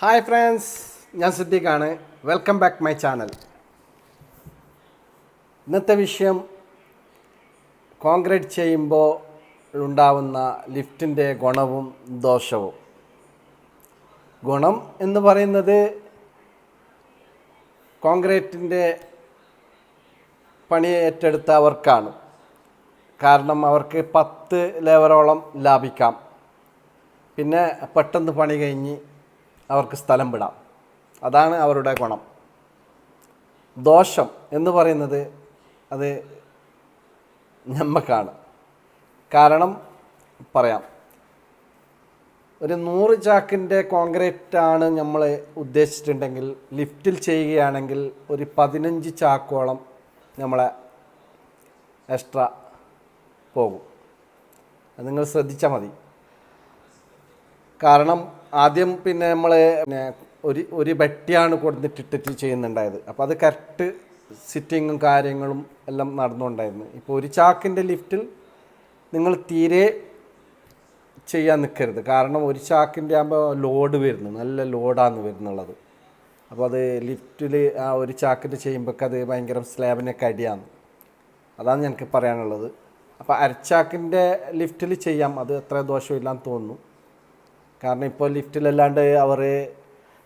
Hi friends ഞാൻ സിദ്ദീഖാണ്. Welcome back my channel ഇന്നത്തെ വിഷയം കോൺക്രീറ്റ് ചെയ്യുമ്പോൾ ഉണ്ടാവുന്ന ലിഫ്റ്റിന്റെ ഗുണവും ദോഷവും. ഗുണം എന്ന് പറയുന്നത് കോൺക്രീറ്റിന്റെ പണി ഏറ്റെടുത്ത അവർക്കാണ്. കാരണം അവർക്ക് പത്ത് ലെവറോളം ലാഭിക്കാം. പിന്നെ പെട്ടെന്ന് പണി കഴിഞ്ഞ് അവർക്ക് സ്ഥലം വിടാം. അതാണ് അവരുടെ ഗുണം. ദോഷം എന്ന് പറയുന്നത് അത് ഞമ്മക്കാണ് കാരണം പറയാം ഒരു നൂറ് ചാക്കിന്റെ കോൺക്രീറ്റ് ആണ് നമ്മൾ ഉദ്ദേശിച്ചിട്ടുണ്ടെങ്കിൽ ലിഫ്റ്റിൽ ചെയ്യുകയാണെങ്കിൽ ഒരു പതിനഞ്ച് ചാക്കോളം നമ്മളെ എക്സ്ട്രാ പോകും. അത് നിങ്ങൾ ശ്രദ്ധിച്ചാൽ മതി. കാരണം ആദ്യം പിന്നെ നമ്മൾ പിന്നെ ഒരു ഒരു ബെട്ടിയാണ് കൊടുത്തിട്ടിട്ട് ചെയ്യുന്നുണ്ടായത്. അപ്പോൾ അത് കറക്റ്റ് സിറ്റിങ്ങും കാര്യങ്ങളും എല്ലാം നടന്നുകൊണ്ടായിരുന്നു. ഇപ്പോൾ ഒരു ചാക്കിന്റെ ലിഫ്റ്റിൽ നിങ്ങൾ തീരെ ചെയ്യാൻ നിൽക്കരുത് കാരണം ഒരു ചാക്കിന്റെ ആകുമ്പോൾ ലോഡ് വരുന്നു. നല്ല ലോഡാണ് വരുന്നുള്ളത്. അപ്പോൾ അത് ലിഫ്റ്റിൽ ആ ഒരു ചാക്കിന്റെ ചെയ്യുമ്പോൾ അത് ഭയങ്കര സ്ലാബിനൊക്കെ അടിയാണ്. അതാണ് എനിക്ക് പറയാനുള്ളത്. അപ്പോൾ അരച്ചാക്കിന്റെ ലിഫ്റ്റിൽ ചെയ്യാം. അത് അത്ര ദോഷമില്ലാന്ന് തോന്നുന്നു. കാരണം ഇപ്പോൾ ലിഫ്റ്റിലല്ലാണ്ട് അവർ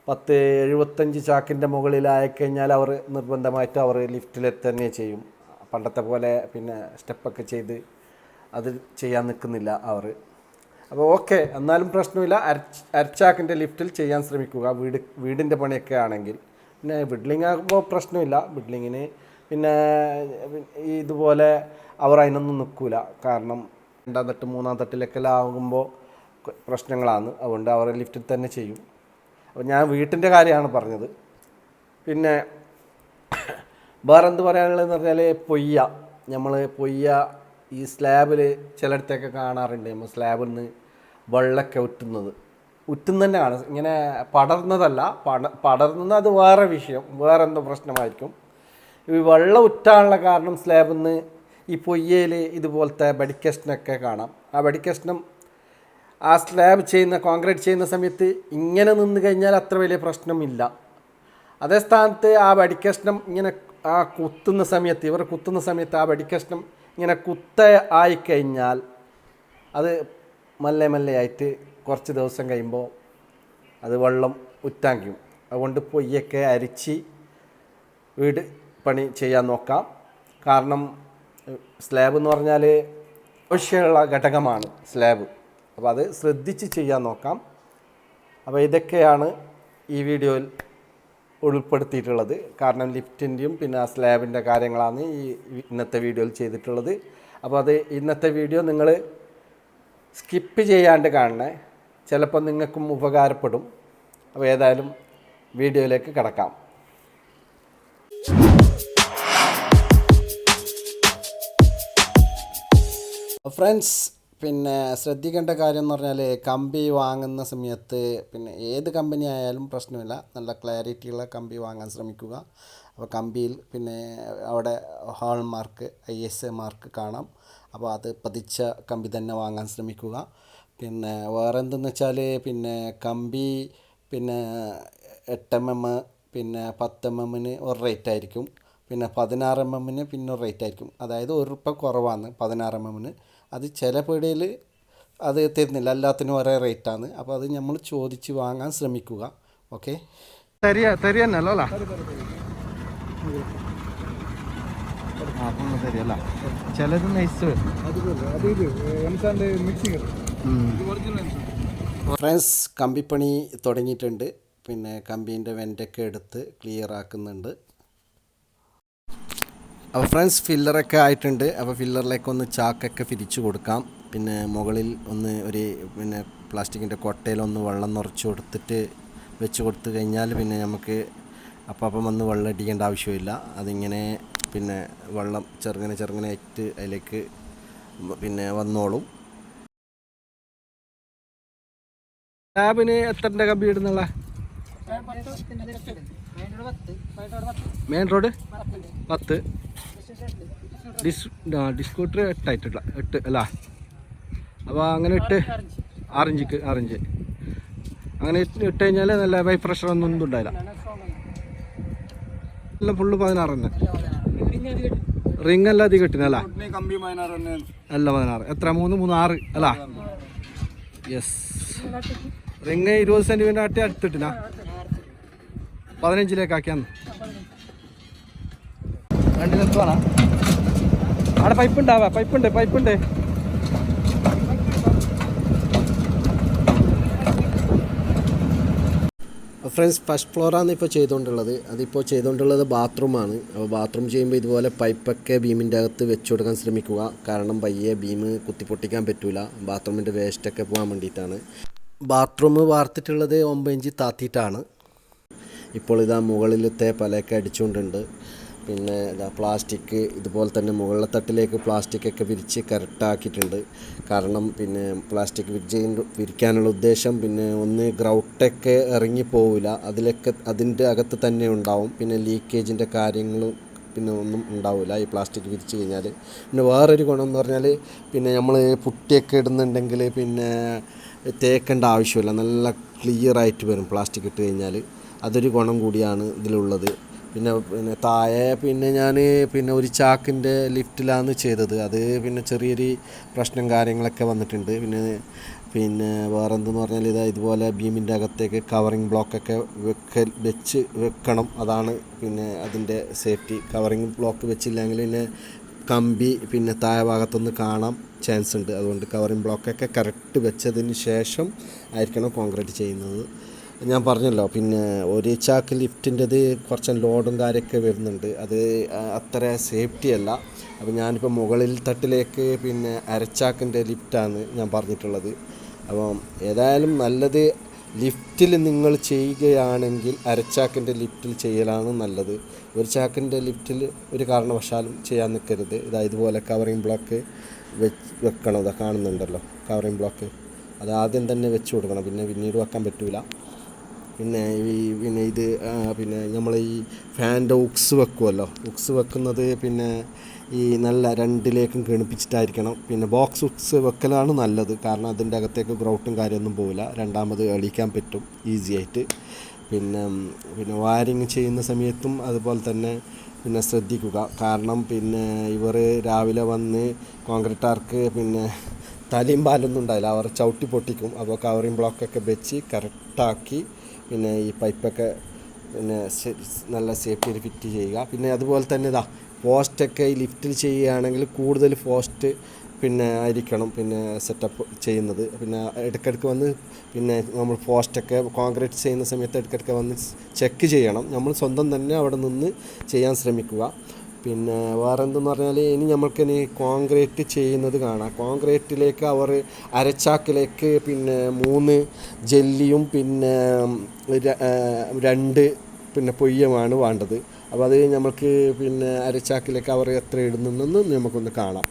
പത്ത് എഴുപത്തഞ്ച് ചാക്കിന്റെ മുകളിലായി കഴിഞ്ഞാൽ അവർ നിർബന്ധമായിട്ട് അവർ ലിഫ്റ്റിൽ തന്നെ ചെയ്യും. പണ്ടത്തെ പോലെ പിന്നെ സ്റ്റെപ്പൊക്കെ ചെയ്ത് അത് ചെയ്യാൻ നിൽക്കുന്നില്ല അവർ. അപ്പോൾ ഓക്കെ എന്നാലും പ്രശ്നമില്ല. അരച്ച് അരച്ചാക്കിന്റെ ലിഫ്റ്റിൽ ചെയ്യാൻ ശ്രമിക്കുക. വീട് വീടിന്റെ പണിയൊക്കെ ആണെങ്കിൽ. പിന്നെ ബിഡ്ലിംഗ് ആകുമ്പോൾ പ്രശ്നമില്ല. ബിഡ്ലിങ്ങിന് പിന്നെ ഇതുപോലെ അവർ അതിനൊന്നും നിൽക്കില്ല കാരണം രണ്ടാം തട്ട് മൂന്നാം തട്ടിലൊക്കെ ആകുമ്പോൾ പ്രശ്നങ്ങളാണ് അതുകൊണ്ട് അവരെ ലിഫ്റ്റിൽ തന്നെ ചെയ്യും. അപ്പോൾ ഞാൻ വീട്ടിന്റെ കാര്യമാണ് പറഞ്ഞത്. പിന്നെ വേറെ എന്ത് പറയാനുള്ളതെന്ന് പറഞ്ഞാൽ പൊയ്യ. നമ്മൾ പൊയ്യ ഈ സ്ലാബിൽ ചിലയിടത്തൊക്കെ കാണാറുണ്ട് നമ്മൾ സ്ലാബിൽ നിന്ന് വെള്ളമൊക്കെ ഉറ്റുന്നത്. ഉറ്റുന്ന തന്നെയാണ് ഇങ്ങനെ പടർന്നതല്ല പട പടർന്നത് അത് വേറെ വിഷയം. വേറെ എന്തോ പ്രശ്നമായിരിക്കും. ഈ വെള്ളം ഉറ്റാനുള്ള കാരണം സ്ലാബിൽ നിന്ന് ഈ പൊയ്യയിൽ ഇതുപോലത്തെ ബടിക്കഷ്ണൊക്കെ കാണാം. ആ ബടിക്കഷ്ണം ആ സ്ലാബ് ചെയ്യുന്ന കോൺക്രീറ്റ് ചെയ്യുന്ന സമയത്ത് ഇങ്ങനെ നിന്ന് കഴിഞ്ഞാൽ അത്ര വലിയ പ്രശ്നമില്ല. അതേ സ്ഥാനത്ത് ആ വടിക്കഷ്ണം ഇങ്ങനെ ആ കുത്തുന്ന സമയത്ത് ഇവർ കുത്തുന്ന സമയത്ത് ആ വടിക്കഷ്ണം ഇങ്ങനെ കുത്ത ആയിക്കഴിഞ്ഞാൽ അത് മല്ലെ മല്ലെ ആയിട്ട് കുറച്ച് ദിവസം കഴിയുമ്പോൾ അത് വെള്ളം ഉറ്റാക്കും അതുകൊണ്ട് പൊയ്യൊക്കെ അരിച്ച് വീട് പണി ചെയ്യാൻ നോക്കാം. കാരണം സ്ലാബ് എന്ന് പറഞ്ഞാൽ ആവശ്യമുള്ള ഘടകമാണ് സ്ലാബ്. അപ്പോൾ അത് ശ്രദ്ധിച്ച് ചെയ്യാൻ നോക്കാം. അപ്പോൾ ഇതൊക്കെയാണ് ഈ വീഡിയോയിൽ ഉൾപ്പെടുത്തിയിട്ടുള്ളത്. കാരണം ലിഫ്റ്റിന്റെയും പിന്നെ ആ സ്ലാബിന്റെ കാര്യങ്ങളാണ് ഈ ഇന്നത്തെ വീഡിയോയിൽ ചെയ്തിട്ടുള്ളത്. അപ്പോൾ അത് ഇന്നത്തെ വീഡിയോ നിങ്ങൾ സ്കിപ്പ് ചെയ്യാണ്ട് കാണണേ. ചിലപ്പോൾ നിങ്ങൾക്കും ഉപകാരപ്പെടും. അപ്പോൾ ഏതായാലും വീഡിയോയിലേക്ക് കിടക്കാം. ഫ്രണ്ട്സ് പിന്നെ ശ്രദ്ധിക്കേണ്ട കാര്യം എന്ന് പറഞ്ഞാൽ കമ്പി വാങ്ങുന്ന സമയത്ത് പിന്നെ ഏത് കമ്പനി ആയാലും പ്രശ്നമില്ല. നല്ല ക്ലാരിറ്റിയുള്ള കമ്പി വാങ്ങാൻ ശ്രമിക്കുക. അപ്പോൾ കമ്പിയിൽ പിന്നെ അവിടെ hallmark I S A mark കാണാം. അപ്പോൾ അത് പതിച്ച കമ്പി തന്നെ വാങ്ങാൻ ശ്രമിക്കുക. പിന്നെ വേറെ എന്തെന്ന് വെച്ചാൽ പിന്നെ കമ്പി പിന്നെ എട്ട് എം എം പിന്നെ പത്ത് എം എമ്മിന് ഒരു റേറ്റ് ആയിരിക്കും. പിന്നെ പതിനാറ് എം എമ്മിന് പിന്നെ ഒരു റേറ്റ് ആയിരിക്കും. അതായത് ഒരു റുപ്പ കുറവാണ് പതിനാറ് എം എമ്മിന്. അത് ചില പീടികയിൽ അത് തരുന്നില്ല. എല്ലാത്തിനും ഒരേ റേറ്റാണ്. അപ്പോൾ അത് നമ്മൾ ചോദിച്ച് വാങ്ങാൻ ശ്രമിക്കുക. ഓക്കെ? തരിയ തരിയ തന്നെയല്ലോ അല്ല? ചിലത് നൈസ് ഫ്രണ്ട്സ് കമ്പിപ്പണി തുടങ്ങിയിട്ടുണ്ട്. പിന്നെ കമ്പീന്റെ വെന്റൊക്കെ എടുത്ത് ക്ലിയർ ആക്കുന്നുണ്ട്. അപ്പോൾ ഫ്രണ്ട്സ് ഫില്ലറൊക്കെ ആയിട്ടുണ്ട്. അപ്പോൾ ഫില്ലറിലേക്ക് ഒന്ന് ചാക്കൊക്കെ പിരിച്ചു കൊടുക്കാം. പിന്നെ മുകളിൽ ഒന്ന് ഒരു പിന്നെ പ്ലാസ്റ്റിക്കിന്റെ കൊട്ടയിലൊന്ന് വെള്ളം നിറച്ച് കൊടുത്തിട്ട് വെച്ച് കൊടുത്തു കഴിഞ്ഞാൽ പിന്നെ നമുക്ക് അപ്പം അപ്പം വന്ന് വെള്ളം അടിക്കേണ്ട ആവശ്യമില്ല. അതിങ്ങനെ പിന്നെ വെള്ളം ചെറുങ്ങനെ ചെറുങ്ങനെ ആയിട്ട് അതിലേക്ക് പിന്നെ വന്നോളും. ടാബിന് എത്ര കമ്പി ഇടുന്നുള്ള മെയിൻ റോഡ് പത്ത്. ഡിസ് ആ ഡിസ്കൂട്ടർ എട്ടായിട്ടുള്ള എട്ട് അല്ല. അപ്പോൾ അങ്ങനെ ഇട്ട് ആറിഞ്ചിക്ക് ആറിഞ്ച്. അങ്ങനെ ഇട്ട് കഴിഞ്ഞാൽ നല്ല വൈ പ്രഷർ ഒന്നും ഒന്നും ഉണ്ടായില്ല എല്ലാം ഫുള്ള് പതിനാറ് തന്നെ. റിങ് എല്ലാം അധികം കിട്ടുന്ന അല്ല? അല്ല പതിനാറ്. എത്ര? മൂന്ന് മൂന്ന് ആറ് അല്ല? യെസ് റിങ് ഇരുപത് സെന്റിമീറ്റർ ആട്ടി അടുത്തിട്ടില്ല. പതിനഞ്ചിലേക്ക് ആക്കിയാന്ന് രണ്ട് അവിടെ പൈപ്പ് ഉണ്ടാവ പൈപ്പ് ഉണ്ട് പൈപ്പ് ഉണ്ട് ഫ്രണ്ട്സ് ഫസ്റ്റ് ഫ്ലോറാണ് ഇപ്പോൾ ചെയ്തുകൊണ്ടുള്ളത് അതിപ്പോൾ ചെയ്തുകൊണ്ടുള്ളത് ബാത്റൂമാണ്. അപ്പോൾ ബാത്റൂം ചെയ്യുമ്പോൾ ഇതുപോലെ പൈപ്പൊക്കെ ബീമിന്റെ അകത്ത് വെച്ച് കൊടുക്കാൻ ശ്രമിക്കുക. കാരണം പയ്യെ ബീം കുത്തിപ്പൊട്ടിക്കാൻ പറ്റൂല. ബാത്റൂമിന്റെ വേസ്റ്റൊക്കെ പോകാൻ വേണ്ടിയിട്ടാണ്. ബാത്റൂം വാർത്തിട്ടുള്ളത് ഒമ്പത് ഇഞ്ച് താത്തിയിട്ടാണ്. ഇപ്പോൾ ഇതാ മുകളിലത്തെ പലയൊക്കെ അടിച്ചുകൊണ്ടുണ്ട്. പിന്നെ ഇതാ പ്ലാസ്റ്റിക് ഇതുപോലെ തന്നെ മുകളിലെ തട്ടിലേക്ക് പ്ലാസ്റ്റിക് ഒക്കെ വിരിച്ച് കറക്റ്റാക്കിയിട്ടുണ്ട് കാരണം പിന്നെ പ്ലാസ്റ്റിക് വിരിച്ച് വിരിക്കാനുള്ള ഉദ്ദേശം പിന്നെ ഒന്ന് ഗ്രൗട്ടൊക്കെ ഇറങ്ങി പോവില്ല. അതിലൊക്കെ അതിന്റെ അകത്ത് തന്നെ ഉണ്ടാവും. പിന്നെ ലീക്കേജിന്റെ കാര്യങ്ങളും പിന്നെ ഒന്നും ഉണ്ടാവില്ല ഈ പ്ലാസ്റ്റിക് വിരിച്ച് കഴിഞ്ഞാൽ. പിന്നെ വേറൊരു ഗുണം എന്ന് പറഞ്ഞാൽ പിന്നെ നമ്മൾ പുട്ടിയൊക്കെ ഇടുന്നുണ്ടെങ്കിൽ പിന്നെ തേക്കേണ്ട ആവശ്യമില്ല. നല്ല ക്ലിയറായിട്ട് വരും പ്ലാസ്റ്റിക് ഇട്ട് കഴിഞ്ഞാൽ. അതൊരു ഗുണം കൂടിയാണ് ഇതിലുള്ളത്. പിന്നെ പിന്നെ താഴെ പിന്നെ ഞാൻ പിന്നെ ഒരു ചാക്കിന്റെ ലിഫ്റ്റിലാണ് ചെയ്തത്. അത് പിന്നെ ചെറിയൊരു പ്രശ്നം കാര്യങ്ങളൊക്കെ വന്നിട്ടുണ്ട്. പിന്നെ പിന്നെ വേറെ എന്തെന്ന് പറഞ്ഞാൽ ഇതാ ഇതുപോലെ ബീമിന്റെ അകത്തേക്ക് കവറിങ് ബ്ലോക്കൊക്കെ വെക്ക വെച്ച് വെക്കണം. അതാണ് പിന്നെ അതിന്റെ സേഫ്റ്റി കവറിങ് ബ്ലോക്ക് വെച്ചില്ലെങ്കിൽ പിന്നെ കമ്പി പിന്നെ താഴെ ഭാഗത്തുനിന്ന് കാണാൻ ചാൻസ് ഉണ്ട്. അതുകൊണ്ട് കവറിങ് ബ്ലോക്കൊക്കെ കറക്റ്റ് വെച്ചതിന് ശേഷം ആയിരിക്കണം കോൺക്രീറ്റ് ചെയ്യുന്നത്. ഞാൻ പറഞ്ഞല്ലോ പിന്നെ ഒരു ചാക്ക് ലിഫ്റ്റിന്റെത് കുറച്ച് ലോഡും കാര്യമൊക്കെ വരുന്നുണ്ട്. അത് അത്ര സേഫ്റ്റി അല്ല. അപ്പോൾ ഞാനിപ്പോൾ മുകളിൽ തട്ടിലേക്ക് പിന്നെ അരച്ചാക്കിന്റെ ലിഫ്റ്റാണ് ഞാൻ പറഞ്ഞിട്ടുള്ളത്. അപ്പം ഏതായാലും നല്ലത് ലിഫ്റ്റിൽ നിങ്ങൾ ചെയ്യുകയാണെങ്കിൽ അരച്ചാക്കിന്റെ ലിഫ്റ്റിൽ ചെയ്യലാണ് നല്ലത്. ഒരു ചാക്കിന്റെ ലിഫ്റ്റിൽ ഒരു കാരണവശാലും ചെയ്യാൻ നിൽക്കരുത്. ഇതാ ഇതുപോലെ കവറിങ് ബ്ലോക്ക് വെച്ച് വെക്കണം? കാണുന്നുണ്ടല്ലോ കവറിങ് ബ്ലോക്ക്. അത് ആദ്യം തന്നെ വെച്ച് കൊടുക്കണം. പിന്നെ പിന്നീട് വെക്കാൻ പറ്റില്ല പിന്നെ ഈ പിന്നെ ഇത് പിന്നെ നമ്മൾ ഈ ഫാന്റെ ഉക്സ് വെക്കുമല്ലോ ഉക്സ് വെക്കുന്നത് പിന്നെ ഈ നല്ല രണ്ടിലേക്കും കിണിപ്പിച്ചിട്ടായിരിക്കണം. പിന്നെ ബോക്സ് ഉക്സ് വെക്കലാണ് നല്ലത്. കാരണം അതിന്റെ അകത്തേക്ക് ഗ്രൗട്ടും കാര്യമൊന്നും പോവില്ല. രണ്ടാമത് എളിക്കാൻ പറ്റും. ഈസി ആയിട്ട്. പിന്നെ പിന്നെ വയറിങ് ചെയ്യുന്ന സമയത്തും അതുപോലെ തന്നെ പിന്നെ ശ്രദ്ധിക്കുക. കാരണം പിന്നെ ഇവർ രാവിലെ വന്ന് കോൺക്രീറ്റാർക്ക് പിന്നെ തലയും പാലൊന്നും ഉണ്ടാവില്ല. അവർ ചവിട്ടി പൊട്ടിക്കും. അപ്പോൾ കവറിങ് ബ്ലോക്കൊക്കെ വെച്ച് കറക്റ്റാക്കി പിന്നെ ഈ പൈപ്പൊക്കെ പിന്നെ നല്ല സേഫ്റ്റിയിൽ ഫിറ്റ് ചെയ്യുക. പിന്നെ അതുപോലെ തന്നെ ഇതാ പോസ്റ്റൊക്കെ ഈ ലിഫ്റ്റിൽ ചെയ്യുകയാണെങ്കിൽ കൂടുതൽ പോസ്റ്റ് പിന്നെ ആയിരിക്കണം പിന്നെ സെറ്റപ്പ് ചെയ്യുന്നത്. പിന്നെ ഇടയ്ക്കിടയ്ക്ക് വന്ന് പിന്നെ നമ്മൾ പോസ്റ്റൊക്കെ കോൺക്രീറ്റ് ചെയ്യുന്ന സമയത്ത് ഇടയ്ക്കിടയ്ക്ക് വന്ന് ചെക്ക് ചെയ്യണം. നമ്മൾ സ്വന്തം തന്നെ അവിടെ നിന്ന് ചെയ്യാൻ ശ്രമിക്കുക. പിന്നെ വേറെ എന്തെന്ന് പറഞ്ഞാൽ ഇനി നമ്മൾക്കിനി കോൺക്രീറ്റ് ചെയ്യുന്നത് കാണാം. കോൺക്രീറ്റിലേക്ക് അവർ അരച്ചാക്കിലേക്ക് പിന്നെ മൂന്ന് ജെല്ലിയും പിന്നെ രണ്ട് പിന്നെ പൊയ്യമാണ് വേണ്ടത്. അപ്പോൾ അത് നമ്മൾക്ക് പിന്നെ അരച്ചാക്കിലേക്ക് അവർ എത്ര ഇടുന്നു നമുക്കൊന്ന് കാണാം.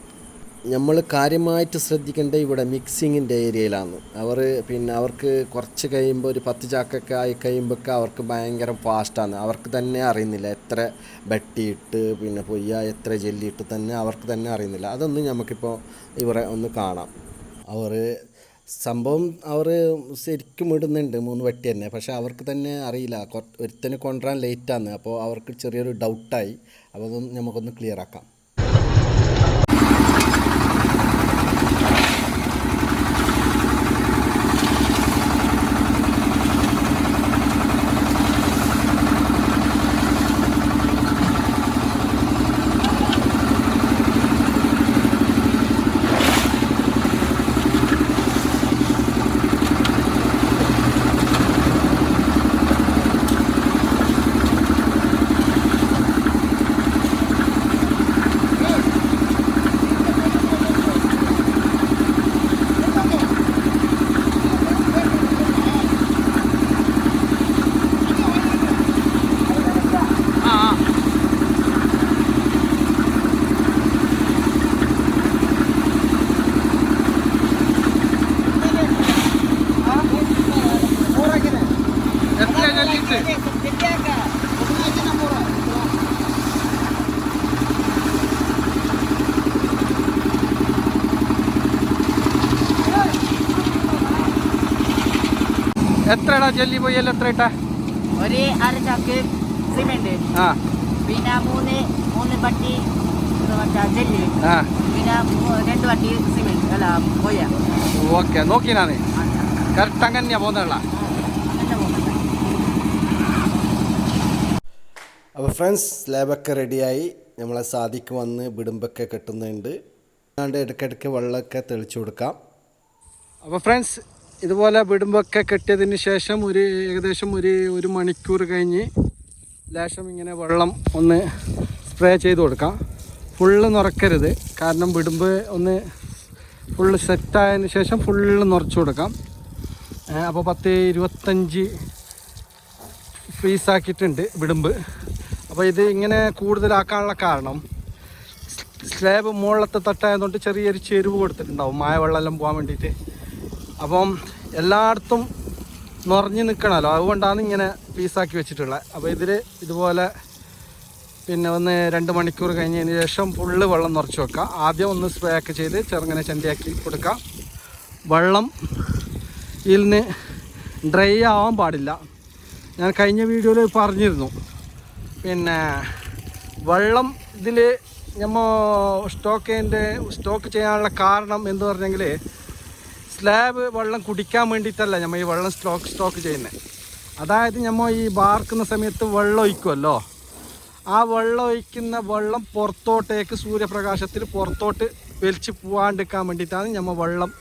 നമ്മൾ കാര്യമായിട്ട് ശ്രദ്ധിക്കേണ്ട ഇവിടെ മിക്സിങ്ങിന്റെ ഏരിയയിലാണ്. അവർ പിന്നെ അവർക്ക് കുറച്ച് കഴിയുമ്പോൾ ഒരു പത്ത് ചാക്കൊക്കെ ആയി കഴിയുമ്പോഴൊക്കെ അവർക്ക് ഭയങ്കര ഫാസ്റ്റാണ് അവർക്ക് തന്നെ അറിയുന്നില്ല എത്ര ബട്ടിയിട്ട് പിന്നെ പൊയ്യ എത്ര ജെല്ലിയിട്ട് തന്നെ അവർക്ക് തന്നെ അറിയുന്നില്ല. അതൊന്നും നമുക്കിപ്പോൾ ഇവിടെ ഒന്ന് കാണാം. അവർ സംഭവം അവർ ശരിക്കും ഇടുന്നുണ്ട് മൂന്ന് വെട്ടി തന്നെ. പക്ഷേ അവർക്ക് തന്നെ അറിയില്ല. ഒരുത്തന് കൊണ്ടുവരാൻ ലേറ്റാണ് അപ്പോൾ അവർക്ക് ചെറിയൊരു ഡൗട്ടായി അപ്പോൾ അതൊന്ന് നമുക്കൊന്ന് ക്ലിയർ ആക്കാം. എത്രടാ ജെല്ലി പൊയ്യൽ എത്ര ഇട്ടാ? ഒരു അര ചാക്ക് സിമെന്റ്. ആ. പിന്നെ മൂന്ന് മൂന്ന് പട്ടി ജെല്ലി ആ. പിന്നെ രണ്ട് പട്ടി സിമെന്റ് അല്ല പോയ. ഓക്കെ നോക്കിനാണ് കറക്റ്റ് അങ്ങനെയാ പോകുന്നുള്ള അപ്പോൾ ഫ്രണ്ട്സ് സ്ലാബൊക്കെ റെഡിയായി. നമ്മളെ സാധിക്ക് വന്ന് വിടുമ്പൊക്കെ കെട്ടുന്നുണ്ട്. അല്ലാണ്ട് ഇടയ്ക്കിടയ്ക്ക് വെള്ളമൊക്കെ തെളിച്ചു കൊടുക്കാം. അപ്പോൾ ഫ്രണ്ട്സ് ഇതുപോലെ വിടുമ്പൊക്കെ കെട്ടിയതിന് ശേഷം ഒരു ഏകദേശം ഒരു ഒരു മണിക്കൂർ കഴിഞ്ഞ് ലേശം ഇങ്ങനെ വെള്ളം ഒന്ന് സ്പ്രേ ചെയ്ത് കൊടുക്കാം. ഫുള്ള് നിറക്കരുത്. കാരണം വിടുമ്പ് ഒന്ന് ഫുള്ള് സെറ്റായതിന് ശേഷം ഫുള്ള് നിറച്ച് കൊടുക്കാം. അപ്പോൾ പത്ത് ഇരുപത്തഞ്ച് പീസാക്കിയിട്ടുണ്ട് വിടുമ്പ്. അപ്പോൾ ഇത് ഇങ്ങനെ കൂടുതലാക്കാനുള്ള കാരണം സ്ലാബ് മുകളിലത്തെ തട്ടായതുകൊണ്ട് ചെറിയൊരു ചെരുവ് കൊടുത്തിട്ടുണ്ടാവും. മായ വെള്ളമെല്ലാം പോകാൻ വേണ്ടിയിട്ട്. അപ്പം എല്ലായിടത്തും നിറഞ്ഞു നിൽക്കണമല്ലോ. അതുകൊണ്ടാണ് ഇങ്ങനെ പീസാക്കി വെച്ചിട്ടുള്ളത്. അപ്പോൾ ഇതിൽ ഇതുപോലെ പിന്നെ ഒന്ന് രണ്ട് മണിക്കൂർ കഴിഞ്ഞതിന് ശേഷം ഫുള്ള് വെള്ളം നിറച്ച് വെക്കുക ആദ്യം ഒന്ന് സ്പ്രേ ഒക്കെ ചെയ്ത് ചെറുങ്ങനെ ചന്തയാക്കി കൊടുക്കാം. വെള്ളം ഇതിൽ നിന്ന് ഡ്രൈ ആവാൻ പാടില്ല. ഞാൻ കഴിഞ്ഞ വീഡിയോയിൽ പറഞ്ഞിരുന്നു. പിന്നെ വെള്ളം ഇതിൽ നമ്മ സ്റ്റോക്കിന്റെ സ്റ്റോക്ക് ചെയ്യാനുള്ള കാരണം എന്ന് പറഞ്ഞെങ്കിൽ സ്ലാബ് വെള്ളം കുടിക്കാൻ വേണ്ടിയിട്ടല്ല നമ്മൾ ഈ വെള്ളം സ്റ്റോക്ക് സ്റ്റോക്ക് ചെയ്യുന്നത് അതായത് നമ്മൾ ഈ വാർക്കുന്ന സമയത്ത് വെള്ളം ഒഴിക്കുമല്ലോ ആ വെള്ളം ഒഴിക്കുന്ന വെള്ളം പുറത്തോട്ടേക്ക് സൂര്യപ്രകാശത്തിൽ പുറത്തോട്ട് വലിച്ച് പോകാണ്ടിരിക്കാൻ വേണ്ടിയിട്ടാണ് നമ്മൾ വെള്ളം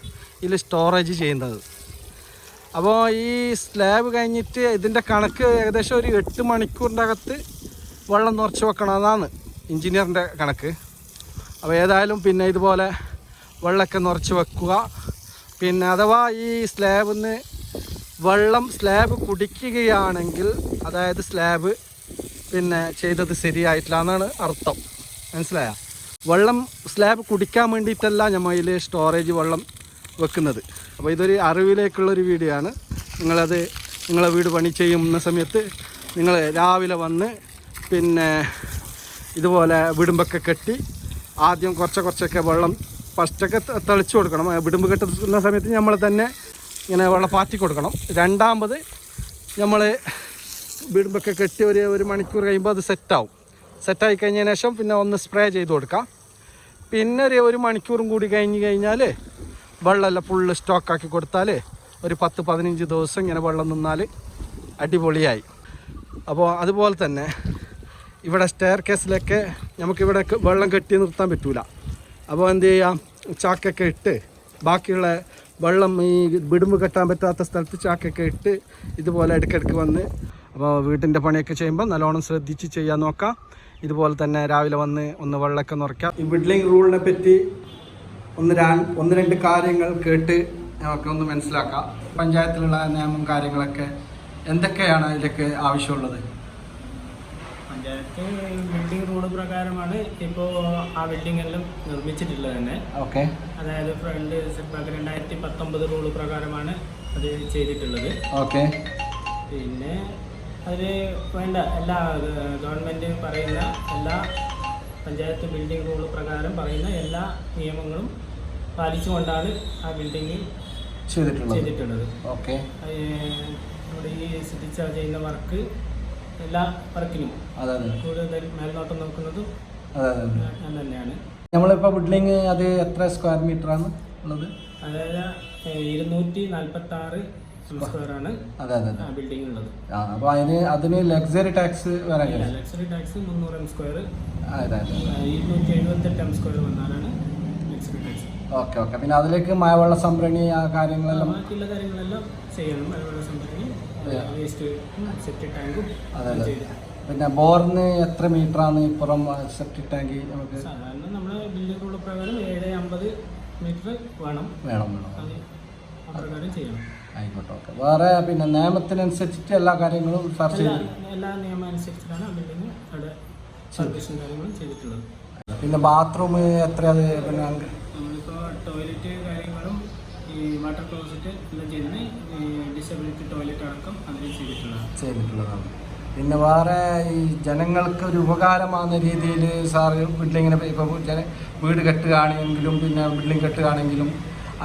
ഇതിൽ സ്റ്റോറേജ് ചെയ്യുന്നത്. അപ്പോൾ ഈ സ്ലാബ് കഴിഞ്ഞിട്ട് ഇതിന്റെ കണക്ക് ഏകദേശം ഒരു എട്ട് മണിക്കൂറിന്റെ അകത്ത് വെള്ളം നിറച്ച് വെക്കണമെന്നാണ് എഞ്ചിനീയറിന്റെ കണക്ക്. അപ്പോൾ ഏതായാലും പിന്നെ ഇതുപോലെ വെള്ളമൊക്കെ നിറച്ച് വെക്കുക. പിന്നെ അഥവാ ഈ സ്ലാബിൽ നിന്ന് വെള്ളം സ്ലാബ് കുടിക്കുകയാണെങ്കിൽ അതായത് സ്ലാബ് പിന്നെ ചെയ്തത് ശരിയായിട്ടില്ല എന്നാണ് അർത്ഥം. മനസ്സിലായ? വെള്ളം സ്ലാബ് കുടിക്കാൻ വേണ്ടിയിട്ടല്ല നമ്മൾ ഇതിൽ സ്റ്റോറേജ് വെള്ളം വെക്കുന്നത്. അപ്പോൾ ഇതൊരു അറിവിലേക്കുള്ളൊരു വീഡിയോ ആണ്. നിങ്ങളത് നിങ്ങളെ വീട് പണി ചെയ്യുന്ന സമയത്ത് നിങ്ങൾ രാവിലെ വന്ന് പിന്നെ ഇതുപോലെ വിടുമ്പൊക്കെ കെട്ടി ആദ്യം കുറച്ച് കുറച്ചൊക്കെ വെള്ളം ഫസ്റ്റൊക്കെ തളിച്ചു കൊടുക്കണം. വിടുമ്പ് കെട്ടുന്ന സമയത്ത് നമ്മൾ തന്നെ ഇങ്ങനെ വെള്ളം പാറ്റി കൊടുക്കണം. രണ്ടാമത് നമ്മൾ വിടുമ്പൊക്കെ കെട്ടി ഒരു ഒരു മണിക്കൂർ കഴിയുമ്പോൾ അത് സെറ്റാവും. സെറ്റായി കഴിഞ്ഞതിന് ശേഷം പിന്നെ ഒന്ന് സ്പ്രേ ചെയ്ത് കൊടുക്കാം. പിന്നെ ഒരു ഒരു മണിക്കൂറും കൂടി കഴിഞ്ഞ് കഴിഞ്ഞാൽ വെള്ളമെല്ലാം ഫുള്ള് സ്റ്റോക്കാക്കി കൊടുത്താൽ ഒരു പത്ത് പതിനഞ്ച് ദിവസം ഇങ്ങനെ വെള്ളം നിന്നാൽ അടിപൊളിയായി. അപ്പോൾ അതുപോലെ തന്നെ ഇവിടെ സ്റ്റെയർ കേസിലൊക്കെ നമുക്കിവിടെ വെള്ളം കെട്ടി നിർത്താൻ പറ്റൂല. അപ്പോൾ എന്ത് ചെയ്യാം? ചാക്കൊക്കെ ഇട്ട് ബാക്കിയുള്ള വെള്ളം ഈ വിടുമ്പ് കെട്ടാൻ പറ്റാത്ത സ്ഥലത്ത് ചാക്കൊക്കെ ഇട്ട് ഇതുപോലെ ഇടയ്ക്കിടയ്ക്ക് വന്ന് അപ്പോൾ വീട്ടിന്റെ പണിയൊക്കെ ചെയ്യുമ്പോൾ നല്ലോണം ശ്രദ്ധിച്ച് ചെയ്യാൻ നോക്കാം. ഇതുപോലെ തന്നെ രാവിലെ വന്ന് ഒന്ന് വെള്ളമൊക്കെ നിറയ്ക്കാം. ഈ വിഡ്ലിംഗ് റൂളിനെ പറ്റി ഒന്ന് ഒന്ന് രണ്ട് കാര്യങ്ങൾ കേട്ട് നമുക്ക് ഒന്ന് മനസ്സിലാക്കാം. പഞ്ചായത്തിലുള്ള നിയമം കാര്യങ്ങളൊക്കെ എന്തൊക്കെയാണ് ഇതിലൊക്കെ ആവശ്യമുള്ളത്? പഞ്ചായത്ത് ബിൽഡിംഗ് റൂൾ പ്രകാരമാണ് ഇപ്പോ ആ ബിൽഡിംഗ് എല്ലാം നിർമ്മിച്ചിട്ടുള്ളത് തന്നെ. ഓക്കെ അതായത് ഫ്രണ്ട് സെറ്റ് ബാക്ക് രണ്ടായിരത്തി പത്തൊമ്പത് റൂൾ പ്രകാരമാണ് അത് ചെയ്തിട്ടുള്ളത്. ഓക്കെ പിന്നെ അതിൽ വേണ്ട എല്ലാ ഗവൺമെന്റ് പറയുന്ന എല്ലാ പഞ്ചായത്ത് ബിൽഡിംഗ് റൂൾ പ്രകാരം പറയുന്ന എല്ലാ നിയമങ്ങളും പാലിച്ചുകൊണ്ടാണ് ആ ബിൽഡിംഗ് ചെയ്തിട്ടുള്ളത്. ചെയ്തിട്ടുള്ളത്. ഓക്കെ നമ്മുടെ ഈ സിറ്റി ചാർജ് ചെയ്യുന്ന വർക്ക് എല്ലാ വർക്കിനും കൂടുതൽ മേൽനോട്ടം നോക്കുന്നത് ഞാൻ തന്നെയാണ്. നമ്മളിപ്പോൾ ബിൽഡിങ് അത് എത്ര സ്ക്വയർ മീറ്റർ ആണ് ഉള്ളത്? അതായത് ഇരുന്നൂറ്റി നാൽപ്പത്തി ആറ് ആണ് ബിൽഡിംഗ് ഉള്ളത് അപ്പോൾ അതിന് അതിന് ലക്സറി ടാക്സ് ടാക്സ് മുന്നൂറ് എം സ്ക്വയർ അതെ അതെ. ഇരുന്നൂറ്റി എഴുപത്തെട്ട് എം സ്ക്വയർ വന്നാലാണ് ലക്ഷറി ടാക്സ് ഓക്കെ ഓക്കെ. പിന്നെ അതിലേക്ക് മഴവെള്ള സംഭരണി ആ കാര്യങ്ങളെല്ലാം? ബാക്കിയുള്ള കാര്യങ്ങളെല്ലാം ചെയ്യണം. മഴവെള്ള സംഭരണി. ടാങ്കും പിന്നെ ബോറിന് എത്ര മീറ്റർ ആണ് ഇപ്പുറം സെപ്റ്റിക് ടാങ്ക് നമുക്ക് സാധാരണ റൂൾ പ്രകാരം ഏഴ് അമ്പത് മീറ്റർ വേണം. വേണം വേണം. ചെയ്യണം. ആയിക്കോട്ടെ ഓക്കെ. വേറെ പിന്നെ നിയമത്തിനനുസരിച്ചിട്ട് എല്ലാ കാര്യങ്ങളും ചർച്ച ചെയ്തു. എല്ലാ നിയമം അനുസരിച്ചിട്ടാണ് ആ ബിൽഡിംഗ് അവിടെ സർവീസും കാര്യങ്ങളും ചെയ്തിട്ടുള്ളത്. പിന്നെ ബാത്റൂം എത്രയാണ് പിന്നെ? നമ്മളിപ്പോൾ ടോയ്ലറ്റ് കാര്യങ്ങളും ഈ വാട്ടർ ക്ലോസറ്റ് എല്ലാം ചെയ്തത് ഡിസബിലിറ്റി ടോയ്ലറ്റ് അടക്കം അതിൽ ചെയ്തിട്ടുള്ളതാണ്. ചെയ്തിട്ടുള്ളതാണ്. പിന്നെ വേറെ ഈ ജനങ്ങൾക്ക് ഒരു ഉപകാരമാകുന്ന രീതിയിൽ സാർ ബിൽഡിങ്ങിനെ ഇപ്പോൾ ജന വീട് കെട്ടുകയാണെങ്കിലും പിന്നെ ബിൽഡിംഗ് കെട്ടുകയാണെങ്കിലും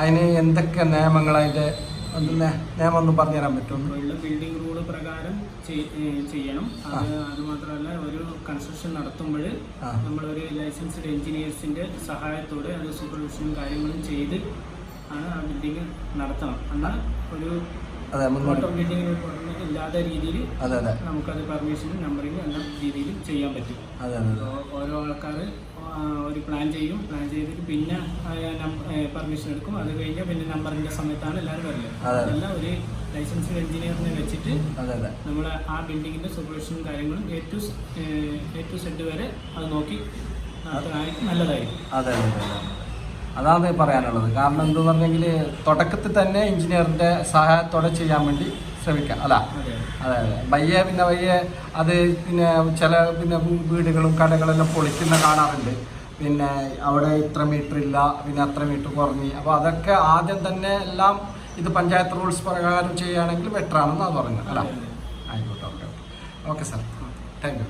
അതിന് എന്തൊക്കെ നിയമങ്ങൾ അതിന്റെ നിയമം ഒന്ന് പറഞ്ഞുതരാൻ ഉള്ള ബിൽഡിംഗ് റൂൾ പ്രകാരം ചെയ്യണം. അത് മാത്രമല്ല ഒരു കൺസ്ട്രക്ഷൻ നടത്തുമ്പോൾ. നമ്മളൊരു ലൈസൻസ്ഡ് എഞ്ചിനീയേഴ്സിന്റെ സഹായത്തോടെ അത് സൂപ്പർവിഷനും കാര്യങ്ങളും ചെയ്ത് ആണ് ആ ബിൽഡിംഗ് നടത്തണം. എന്നാൽ ഒരു അതെ ഇല്ലാത്ത രീതിയിൽ അതെ അതെ. നമുക്കത് പെർമിഷനും നമ്പറിംഗ് എല്ലാ രീതിയിൽ ചെയ്യാൻ പറ്റും. അതെ ഓരോ ആൾക്കാർ ഒരു പ്ലാൻ ചെയ്യും. പ്ലാൻ ചെയ്തിട്ട് പിന്നെ പെർമിഷൻ എടുക്കും. അത് കഴിഞ്ഞാൽ പിന്നെ നമ്പറിന്റെ സമയത്താണ് എല്ലാവരും വരൽ അതെ. അതെല്ലാം ഒരു ലൈസൻസ്ഡ് എഞ്ചിനീയറിനെ വെച്ചിട്ട് നമ്മൾ ആ ബിൽഡിങ്ങിന്റെ സൂപ്പർവിഷനും കാര്യങ്ങളും A to A to Z വരെ അത് നോക്കി നല്ലതായിരിക്കും. അതെ അതെ. അതാണ് പറയാനുള്ളത്. കാരണം എന്തെന്ന് പറഞ്ഞെങ്കിൽ തുടക്കത്തിൽ തന്നെ എഞ്ചിനീയറിന്റെ സഹായത്തോടെ ചെയ്യാൻ വേണ്ടി ശ്രമിക്കാം. അല്ല അതെ അതെ. വയ്യ പിന്നെ വയ്യ അത് പിന്നെ ചില പിന്നെ വീടുകളും കടകളെല്ലാം പൊളിക്കുന്ന കാണാറുണ്ട്. പിന്നെ അവിടെ ഇത്ര മീറ്റർ ഇല്ല പിന്നെ അത്ര മീറ്റർ കുറഞ്ഞ്. അപ്പോൾ അതൊക്കെ ആദ്യം തന്നെ എല്ലാം ഇത് പഞ്ചായത്ത് റൂൾസ് പ്രകാരം ചെയ്യുകയാണെങ്കിൽ ബെറ്റർ ആണെന്നാണ് പറഞ്ഞത്. അല്ല. ആയിക്കോട്ടെ okay. Okay sir. Thank you.